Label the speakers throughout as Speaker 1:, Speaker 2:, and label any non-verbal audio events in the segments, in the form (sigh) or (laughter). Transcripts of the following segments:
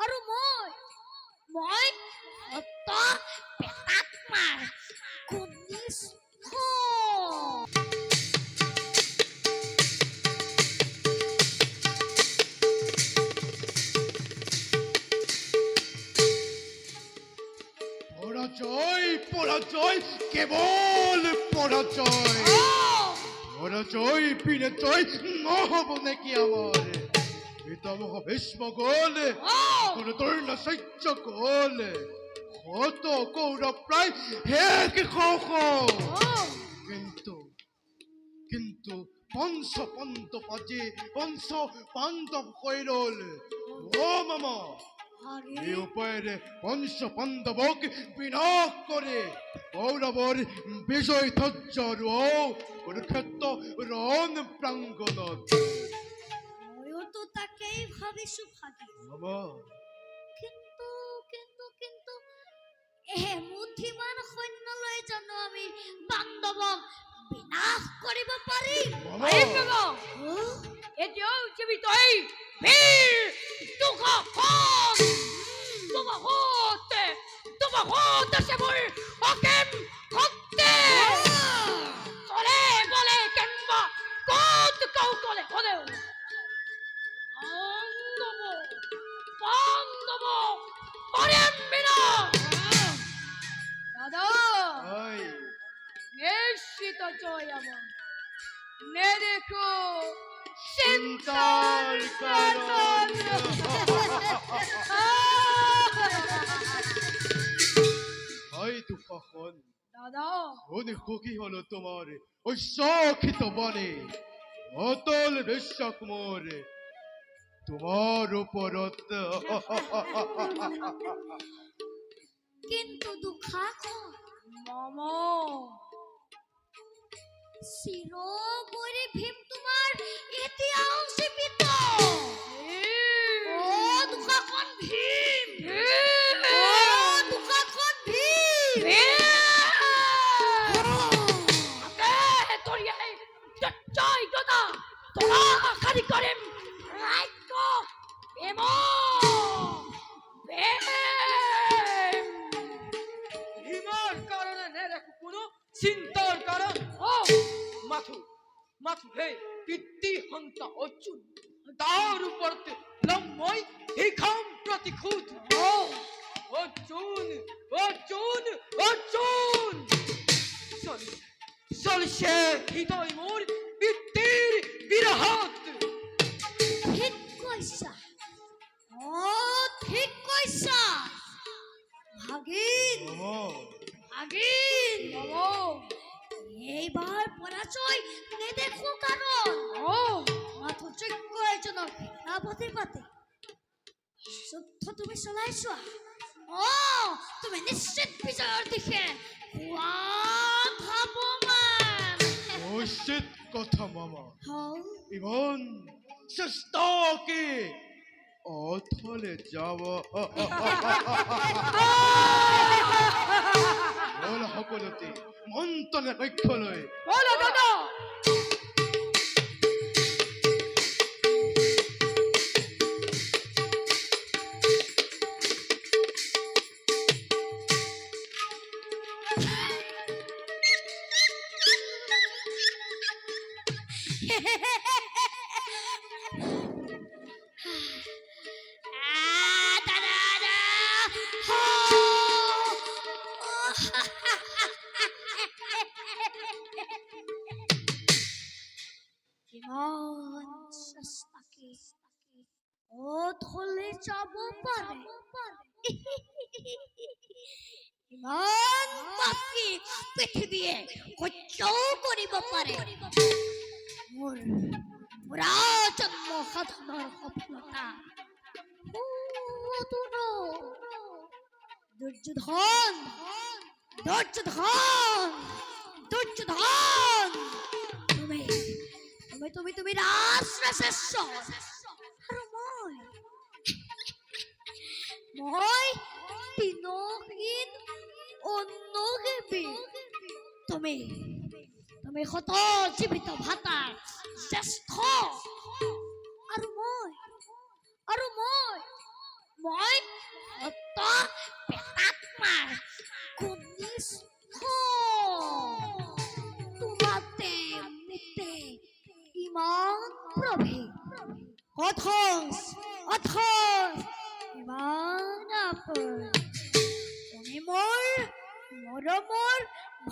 Speaker 1: আৰু মই মই সত পেটাত্মাৰ কনিষ্ঠ
Speaker 2: পরাজয় পরাজয় কেবল পরাজয় পরাজয় বিনজয় নহব নাকি আমার ভীষ্ম গোল
Speaker 1: অ'
Speaker 2: গুরুদর্ণ সহ্য গোল কত কৌরব প্রায় এক কিন্তু কিন্তু পঞ্চ পন্ত পাজে পঞ্চ পাণ্ডব কৈরল। ও মামা এই উপায়ে পঞ্চ পাণ্ডবক বিনাশ করে। কৌরবর বিজয় ধৈর্যর ও কুরুক্ষেত্র রণ প্রাঙ্গণত।
Speaker 1: তো তাকেই ভাবিছো ভাগি
Speaker 2: মামা
Speaker 1: কিন্তু কিন্তু কিন্তু এমুঠিমান সৈন্য লৈ জানো আমি বান্ধৱক বিনাশ কৰিব পাৰিম
Speaker 2: মামা
Speaker 1: অ'?
Speaker 3: এতিয়াও জীৱিত বীৰ দুঃসাহস
Speaker 2: চিন্তার (laughs) কারণ হাই দুঃখাখন
Speaker 3: দাদা।
Speaker 2: অনেক সুখী হলো তোমার ওই সখিত বনে অতল বিশ্বাস মোর। তোমার উপরত।
Speaker 1: কিন্তু দুঃসাহস
Speaker 3: মামা।
Speaker 1: চিৰবৈৰী
Speaker 4: চিন্তার কারণ
Speaker 3: ও
Speaker 4: মাথু মাথু হে পিতৃ হন্তা অর্জুন তার উপরতে লম্বই হিখাম প্রতিখুদ
Speaker 3: ও
Speaker 4: অর্জুন অর্জুন অর্জুন চল চল সে হৃদয় মোর পিতৃর
Speaker 1: হও
Speaker 2: ইমন চেষ্টাকে অথলে যাওয়া বল সকলোতে মন্ত্ৰলে লক্ষ্য লৈ
Speaker 3: বলো দাদা
Speaker 1: আহ, কিমান চেষ্টাকে অথলে যাব পাৰে ইমান বাকী পৃথিৱীয়ে সহ্যও কৰিব পাৰে মোৰ পুৰাজন্ম সাধনৰ সফলতা। সুদূৰ দুৰ্যোধন দুৰ্যোধন দুৰ্যোধন তুমি তুমি তুমি আৰু মই। তুমি তুমি শত জীৱিত ভাতাৰ জ্যেষ্ঠ। আৰু মই আৰু মই মই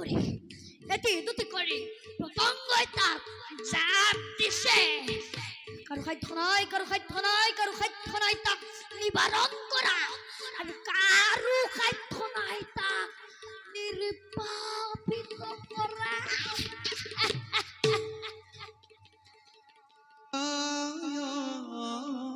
Speaker 1: কৰি এটি দুটি কৰি পতংগ এটাক জাপ দিছে। কাৰো সাধ্য নাই কাৰো সাধ্য নাই কাৰো সাধ্য নাই তাক নিবাৰণ কৰা আৰু কাৰো সাধ্য নাই তাক নিৰ্বাপিত কৰা
Speaker 5: নিরাকার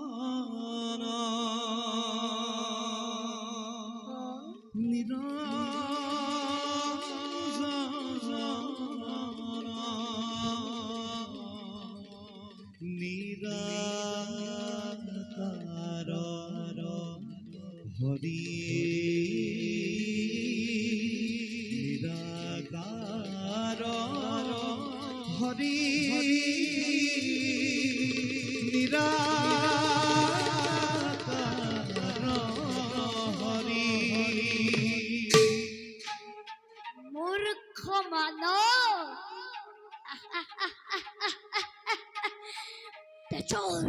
Speaker 1: তেচৰ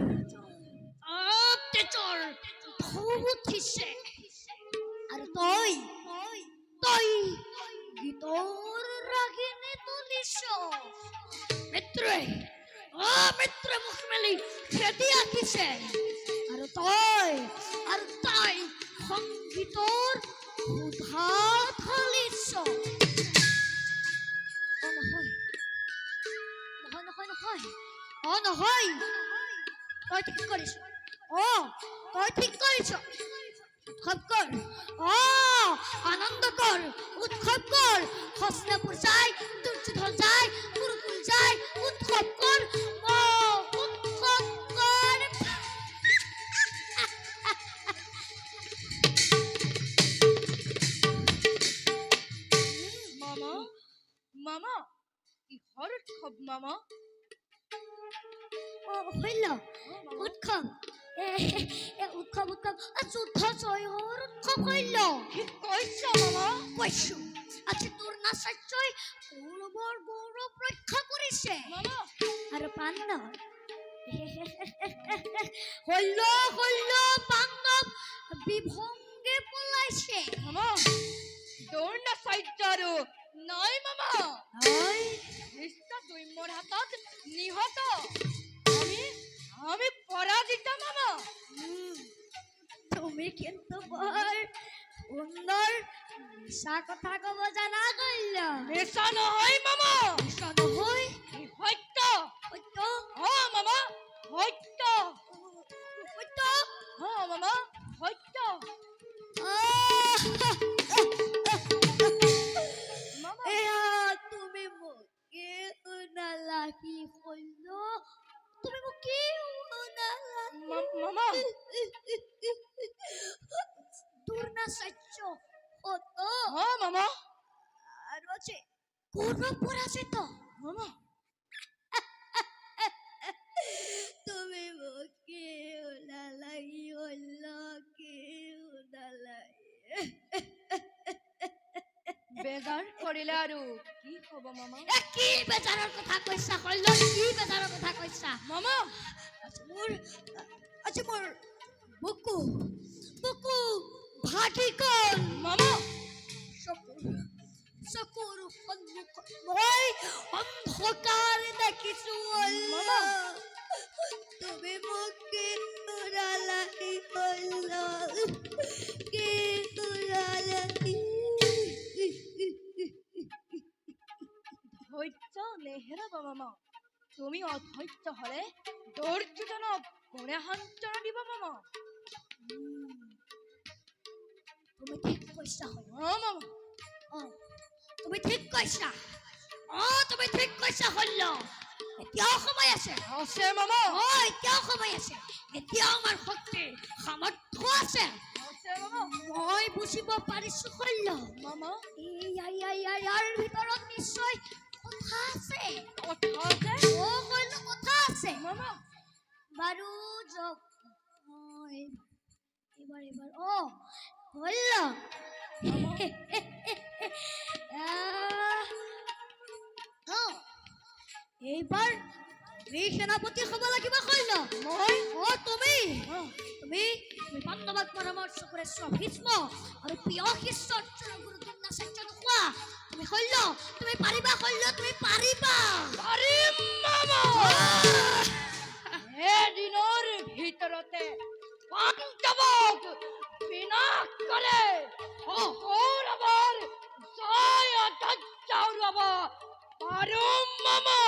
Speaker 1: আপ তেচৰ ঢৌ উঠিছে আৰু তই? তই? গীতৰ ৰাগিনী তুলিছ মিত্ৰে অ মিত্ৰে মুখ মেলি খেদি আঁকিছে। আৰু তই? আৰু তই ঢালিছ অ নহয় নহয় নহয় নহয় অ নহয় তই ঠিক করিস? ও তুই ঠিক কৰিছ উৎসৱ কর। ও, আনন্দ কর। উৎসৱ কর। হস্তিনাপুৰ যায় দুর্যোধন যায়
Speaker 3: মামা উৎসৱ
Speaker 1: উৎসৱ উৎসৱ যুদ্ধ জয়ৰ উৎসৱ শৈল
Speaker 3: কি কৈছা
Speaker 1: কৈছো আজি তোৰ নাচাৰ্যই কৌৰৱৰ গৌৰৱ ৰক্ষা কৰিছে আৰু পাণ্ডৱ শৈল শৈল পাণ্ডৱ বিভংগে পলাইছে।
Speaker 3: দৌৰ নাচাৰ্য আৰু নাই মামা কৃষ্ণ দৈম্যৰ হাতত নিহত। আমি পৰাজিত মামা
Speaker 1: তুমি কিন্তু বৰ সুন্দৰ মিছা কথা কব জানা কল্য
Speaker 3: মিছা নহয় মামা।
Speaker 1: মিছা নহয়
Speaker 3: সত্য
Speaker 1: সত্য
Speaker 3: অ মামা সত্য
Speaker 1: সত্য
Speaker 3: অ মামা সত্য
Speaker 1: আহ!
Speaker 3: বেজাৰ কৰিলে আৰু কি হ'ব মামা?
Speaker 1: এ কি বেজাৰৰ কথা কৈছা কল্য কি বেজাৰৰ কথা কৈছা
Speaker 3: মামা!
Speaker 1: মোৰ আজি মোৰ বুকু বুকু ভাগি গ'ল
Speaker 3: মামা!
Speaker 1: চকুৰ সন্মুখত মই অন্ধকাৰ দেখিছো
Speaker 3: মামা।
Speaker 1: তুমি মোক কি কৰালা কি কৰিলা কি লাগলে
Speaker 3: হেরা বাবা মা তুমি অধৈর্য হলে ধৈর্যজনক করে হাঞ্চনা দিব মামা।
Speaker 1: তুমি ঠিক কইছা হয়
Speaker 3: মামা।
Speaker 1: তুমি ঠিক কইছা ও তুমি ঠিক কইছা হল এতিয়াও সময় আছে।
Speaker 3: আছে মামা।
Speaker 1: ও এতিয়াও সময় আছে। এতিয়াও আমার শক্তি সামৰ্থ্য আছে।
Speaker 3: মই
Speaker 1: বুজিব পাৰিছো হল
Speaker 3: মামা।
Speaker 1: এ আই আই ইয়াৰ ভিতৰত নিশ্চয় কথা আছে ও কইল কথা আছে
Speaker 3: মামা
Speaker 1: বারু যোগ এবার এবার ও হইল এইবার এই সেনাপতি হব লাগিব কইল
Speaker 3: মই
Speaker 1: ও তুমি তুমি তুমি পাণ্ডৱক পৰামৰ্শ কৰে স্ব ভীষ্ম আৰু প্ৰিয় শিষ্য গুৰু দুৰ্নাচাৰ্য নোখোৱা তুমি তুমি পারিবা হইল তুমি পারিবা।
Speaker 3: পারিম মামা হে দিনর ভিতরতে পাঞ্চবক বিনাশ করে সৌরবর জয় সৌরব পারুম মামা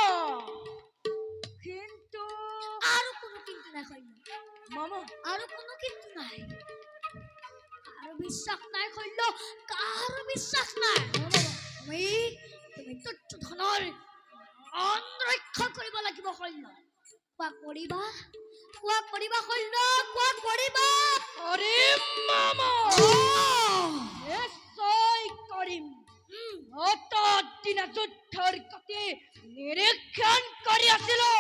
Speaker 3: কিন্তু
Speaker 1: আর কিন্তু না কোনো কিন্তু নাই। কারও বিশ্বাস নাই হইল কারও বিশ্বাস নাই। তুমি তুমি দুৰ্যোধনৰ প্ৰাণ ৰক্ষা কৰিব লাগিব শৈল কোৱা কৰিবা কোৱা কৰিবা শৈল কোৱা কৰিবা
Speaker 3: কৰিম মামা! নিশ্চয় কৰিম অত দিনা যুদ্ধৰ গতি নিৰীক্ষণ কৰি আছিলো।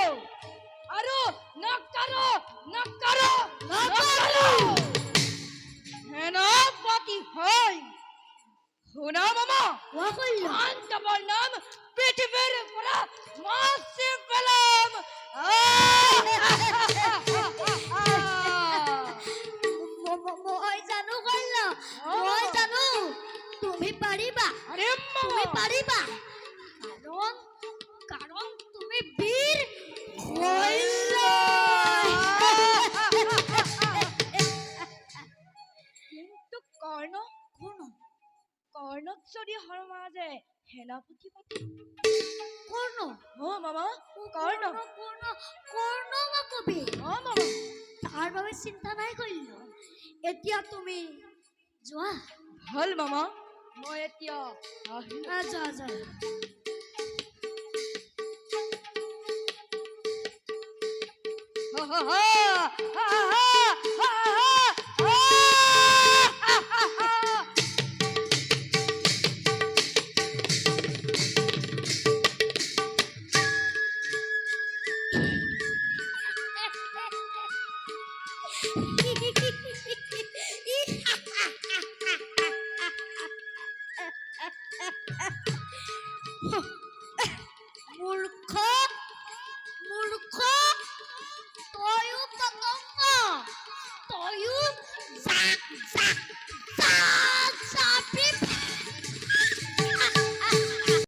Speaker 3: আৰু নকৰো নকৰো নকৰো সেনাপতি হয় হোনা মামা।
Speaker 1: অন্ত বললাম মই জানো কইল মই জানো তুমি
Speaker 3: পারিবা?
Speaker 1: তুমি পারিবা? তুমি বীর। কইল
Speaker 3: কিন্তু কর্ণ
Speaker 1: কোন
Speaker 3: কর্ণচরী হরমাজে সেনাপতি পাতি
Speaker 1: কর্ণ
Speaker 3: অ মামা
Speaker 1: কর্ণ কর্ণ কর্ণ মা কবি
Speaker 3: অ মামা
Speaker 1: তাৰ বাবে চিন্তা নাই কৰিলো এতিয়া তুমি যোৱা
Speaker 3: হ'ল মামা মই এতিয়া
Speaker 1: যোৱা যোৱা
Speaker 3: ha
Speaker 1: ha ha ha ha ha Thank you.